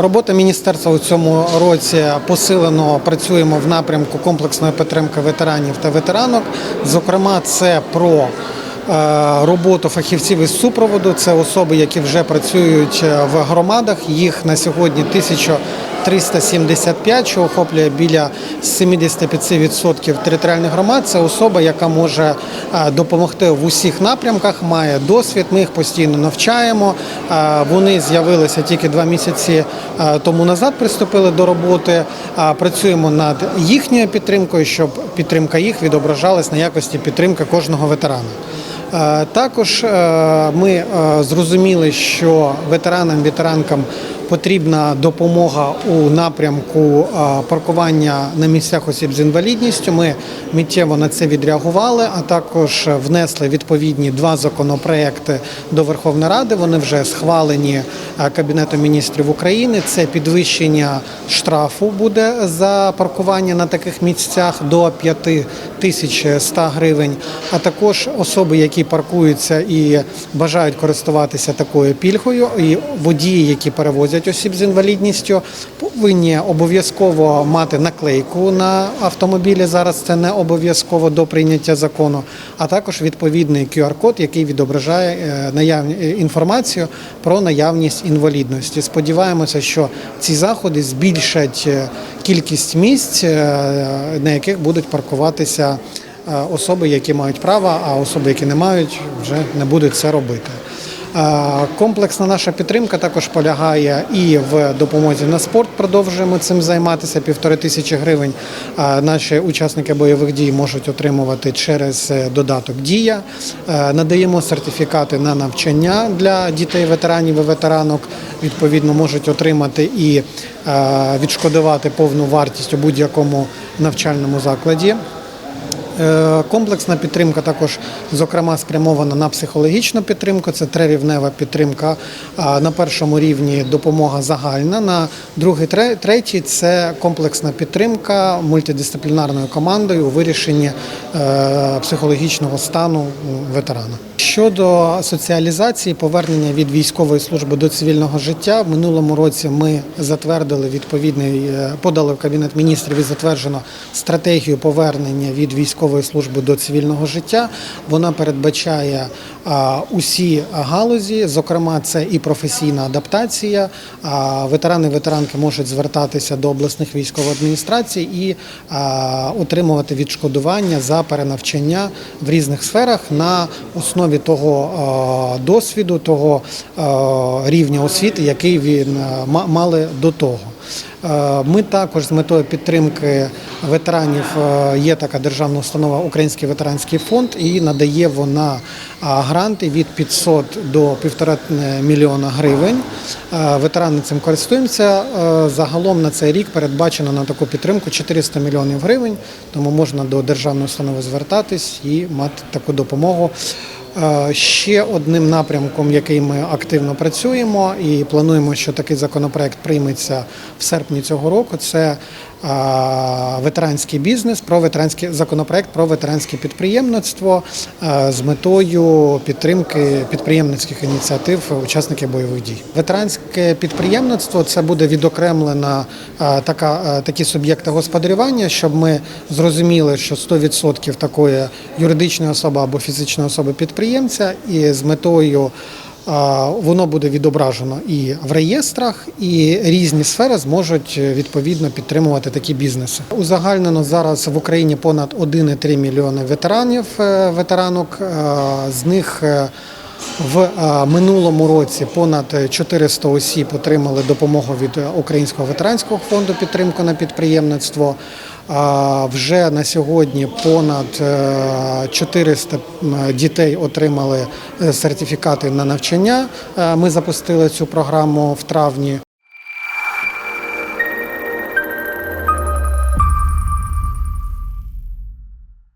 Робота міністерства у цьому році посилено працюємо в напрямку комплексної підтримки ветеранів та ветеранок. Зокрема, це про е, роботу фахівців із супроводу. Це особи, які вже працюють е, в громадах. Їх на сьогодні 1375, що охоплює біля 75% територіальних громад. Це особа, яка може е, допомогти в усіх напрямках, має досвід. Ми їх постійно навчаємо. Е, Вони з'явилися тільки два місяці е, тому назад. Приступили до роботи. Працюємо над їхньою підтримкою, щоб підтримка їх відображалась на якості підтримки кожного ветерана. Також ми зрозуміли, що ветеранам, ветеранкам потрібна допомога у напрямку паркування на місцях осіб з інвалідністю. Ми миттєво на це відреагували, а також внесли відповідні два законопроекти до Верховної Ради. Вони вже схвалені Кабінетом міністрів України. Це підвищення штрафу буде за паркування на таких місцях до 5100 гривень, а також особи, які паркуються і бажають користуватися такою пільгою, і водії, які перевозять осіб з інвалідністю, повинні обов'язково мати наклейку на автомобілі. Зараз це не обов'язково до прийняття закону, а також відповідний QR-код, який відображає е, е, інформацію про наявність інвалідності. Сподіваємося, що ці заходи збільшать е, кількість місць, на яких будуть паркуватися особи, які мають право, а особи, які не мають, вже не будуть це робити. Комплексна наша підтримка також полягає і в допомозі на спорт. Продовжуємо цим займатися. Півтори тисячі гривень наші учасники бойових дій можуть отримувати через е, додаток Дія. Надаємо сертифікати на навчання для дітей, ветеранів і ветеранок. Відповідно, можуть отримати і відшкодувати повну вартість у будь-якому навчальному закладі. Е, Комплексна підтримка також, зокрема, спрямована на психологічну підтримку. Це трирівнева підтримка. На першому рівні допомога загальна. На другий, третій це комплексна підтримка мультидисциплінарною командою у вирішенні е, психологічного стану ветерана. Щодо соціалізації, повернення від військової служби до цивільного життя, в минулому році ми затвердили відповідний, е, подали в кабінет міністрів і затверджено стратегію повернення від військової служби до цивільного життя. Вона передбачає усі галузі, зокрема, це і професійна адаптація. Ветерани, ветеранки можуть звертатися до обласних військових адміністрацій і отримувати відшкодування за перенавчання в різних сферах на основі того досвіду, того рівня освіти, який він мали до того. Е, Ми також з метою підтримки ветеранів е, є така державна установа Український ветеранський фонд і надає вона гранти від 500 до 1,5 мільйона гривень. Е, Ветерани цим користуємося. Е, Загалом на цей рік передбачено на таку підтримку 400 мільйонів гривень, тому можна до державної установи звертатись і мати таку допомогу. Е, Ще одним напрямком, який ми активно працюємо і плануємо, що такий законопроект прийметься в серпні цього року. Це ветеранський бізнес, про ветеранський законопроект про ветеранське підприємництво з метою підтримки підприємницьких ініціатив учасників бойових дій. Ветеранське підприємництво це буде відокремлена така такі суб'єкти господарювання, щоб ми зрозуміли, що 100% такої юридичної особи або фізичної особи підприємця, і з метою воно буде відображено і в реєстрах, і різні сфери зможуть е, відповідно підтримувати такі бізнеси. Узагальнено зараз в Україні понад 1,3 мільйони ветеранів е, ветеранок. Е, З них в минулому році понад 400 осіб отримали допомогу від Українського ветеранського фонду підтримку на підприємництво. Вже на сьогодні понад е, 400 дітей отримали е, сертифікати на навчання. Е, Ми запустили цю програму в травні.